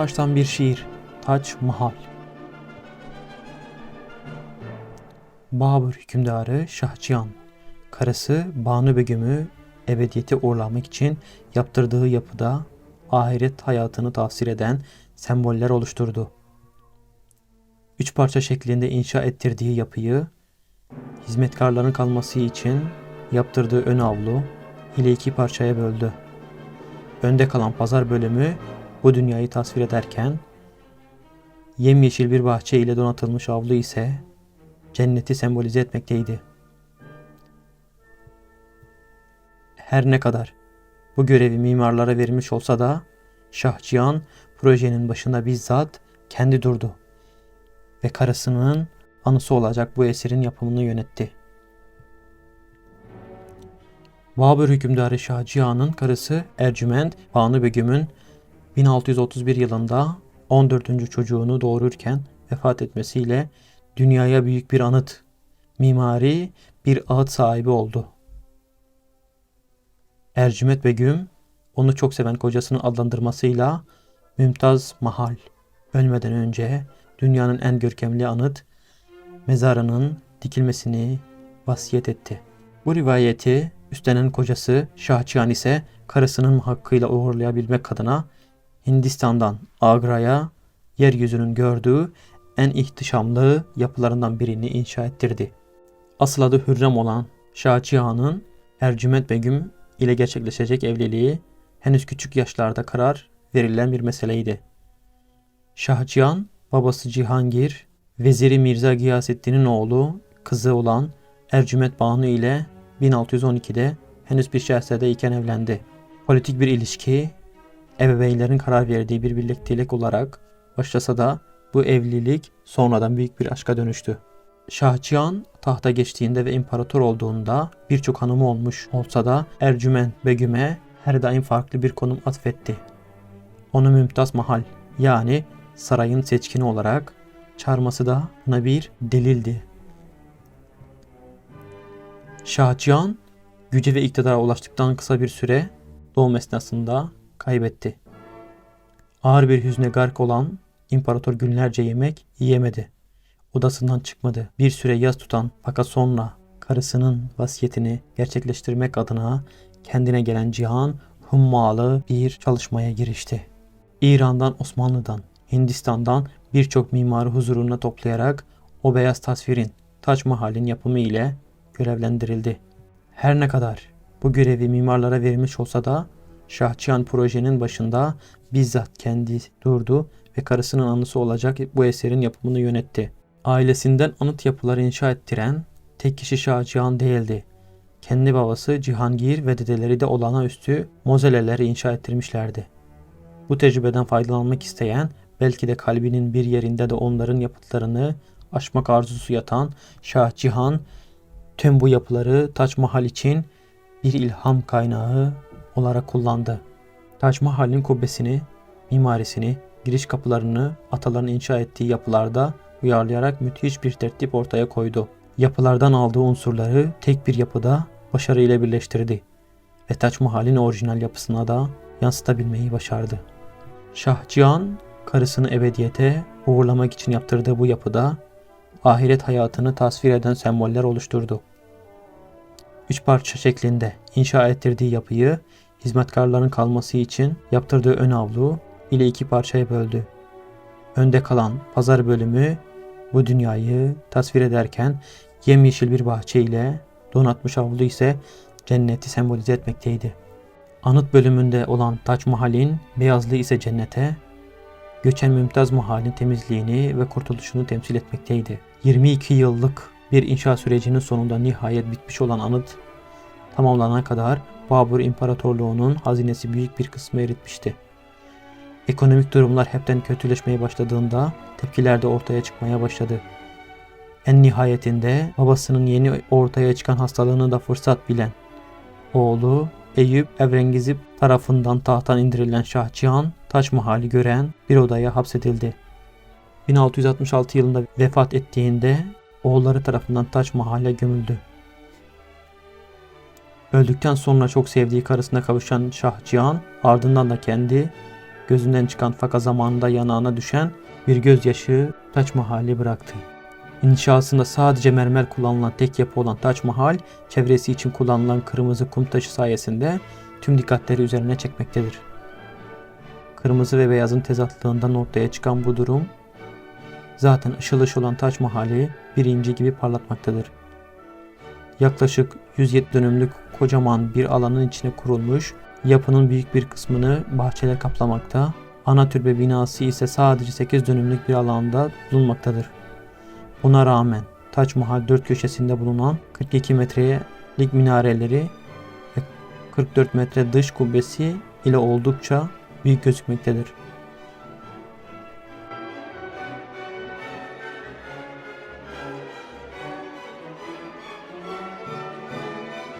Taştan bir şiir. Taç Mahal. Babür hükümdarı Şahçıyan, karısı Banu Begüm'ü ebediyete uğurlamak için yaptırdığı yapıda ahiret hayatını tavsir eden semboller oluşturdu. Üç parça şeklinde inşa ettirdiği yapıyı, hizmetkarların kalması için yaptırdığı ön avlu ile iki parçaya böldü. Önde kalan pazar bölümü bu dünyayı tasvir ederken, yemyeşil bir bahçe ile donatılmış avlu ise cenneti sembolize etmekteydi. Her ne kadar bu görevi mimarlara verilmiş olsa da Şahcihan projenin başında bizzat kendi durdu ve karısının anısı olacak bu eserin yapımını yönetti. Babür hükümdarı Şahcihan'ın karısı Ercüment Banu Begüm'ün 1631 yılında 14. çocuğunu doğururken vefat etmesiyle dünyaya büyük bir anıt, mimari bir ağıt sahibi oldu. Ercüment Begüm, onu çok seven kocasının adlandırmasıyla Mümtaz Mahal, ölmeden önce dünyanın en görkemli anıt, mezarının dikilmesini vasiyet etti. Bu rivayeti üstlenen kocası Şahçıhan ise karısının hakkıyla uğurlayabilmek adına Hindistan'dan Agra'ya yeryüzünün gördüğü en ihtişamlı yapılarından birini inşa ettirdi. Asıl adı Hürrem olan Şahçıhan'ın Ercüment Begüm ile gerçekleşecek evliliği henüz küçük yaşlarda karar verilen bir meseleydi. Şahcihan, babası Cihangir, veziri Mirza Giyasettin'in oğlu, kızı olan Ercüment Banu ile 1612'de henüz bir şehzade iken evlendi. Politik bir ilişki, ebeveynlerin karar verdiği bir birliktelik olarak başlasa da bu evlilik sonradan büyük bir aşka dönüştü. Şahcihan tahta geçtiğinde ve imparator olduğunda birçok hanımı olmuş olsa da Ercüment Begüm'e her daim farklı bir konum atfetti. Onu Mümtaz Mahal yani sarayın seçkini olarak çağırması da buna bir delildi. Şahcihan güce ve iktidara ulaştıktan kısa bir süre doğum esnasında kaybetti. Ağır bir hüzne gark olan imparator günlerce yemek yiyemedi. Odasından çıkmadı. Bir süre yaz tutan fakat sonra karısının vasiyetini gerçekleştirmek adına kendine gelen Cihan hummalı bir çalışmaya girişti. İran'dan, Osmanlı'dan, Hindistan'dan birçok mimarı huzuruna toplayarak o beyaz tasvirin Taç Mahal'in yapımı ile görevlendirildi. Her ne kadar bu görevi mimarlara verilmiş olsa da Şahçıhan projenin başında bizzat kendi durdu ve karısının anısı olacak bu eserin yapımını yönetti. Ailesinden anıt yapılar inşa ettiren tek kişi Şahcihan değildi. Kendi babası Cihangir ve dedeleri de olağanüstü mozeleleri inşa ettirmişlerdi. Bu tecrübeden faydalanmak isteyen, belki de kalbinin bir yerinde de onların yapıtlarını aşmak arzusu yatan Şah Cihan, tüm bu yapıları Taç Mahal için bir ilham kaynağı olarak kullandı. Taç Mahal'in kubbesini, mimarisini, giriş kapılarını ataların inşa ettiği yapılarda uyarlayarak müthiş bir tertip ortaya koydu. Yapılardan aldığı unsurları tek bir yapıda başarıyla birleştirdi ve Taç Mahal'in orijinal yapısına da yansıtabilmeyi başardı. Şah Cihan karısını ebediyete uğurlamak için yaptırdığı bu yapıda ahiret hayatını tasvir eden semboller oluşturdu. Üç parça şeklinde inşa ettirdiği yapıyı hizmetkarların kalması için yaptırdığı ön avlu ile iki parçaya böldü. Önde kalan pazar bölümü bu dünyayı tasvir ederken yemyeşil bir bahçe ile donatmış avlu ise cenneti sembolize etmekteydi. Anıt bölümünde olan Taç Mahal'in beyazlığı ise cennete, göçen Mümtaz Mahal'in temizliğini ve kurtuluşunu temsil etmekteydi. 22 yıllık bir inşa sürecinin sonunda nihayet bitmiş olan anıt tamamlanana kadar Babur İmparatorluğu'nun hazinesi büyük bir kısmı eritmişti. Ekonomik durumlar hepten kötüleşmeye başladığında tepkiler de ortaya çıkmaya başladı. En nihayetinde babasının yeni ortaya çıkan hastalığını da fırsat bilen oğlu Eyüp Evrengizip tarafından tahttan indirilen Şah Cihan Taç Mahal'i gören bir odaya hapsedildi. 1666 yılında vefat ettiğinde oğulları tarafından Taç Mahal'e gömüldü. Öldükten sonra çok sevdiği karısına kavuşan Şah Cihan ardından da kendi gözünden çıkan fakat zamanında yanağına düşen bir gözyaşı Taç Mahal'i bıraktı. İnşasında sadece mermer kullanılan tek yapı olan Taç Mahal, çevresi için kullanılan kırmızı kum taşı sayesinde tüm dikkatleri üzerine çekmektedir. Kırmızı ve beyazın tezatlığından ortaya çıkan bu durum, zaten ışıl ışıl olan Taç Mahal'i birinci gibi parlatmaktadır. Yaklaşık 107 dönümlük kocaman bir alanın içine kurulmuş, yapının büyük bir kısmını bahçeler kaplamakta, ana türbe binası ise sadece 8 dönümlük bir alanda bulunmaktadır. Buna rağmen Taç Mahal dört köşesinde bulunan 42 metrelik minareleri ve 44 metre dış kubbesi ile oldukça büyük gözükmektedir.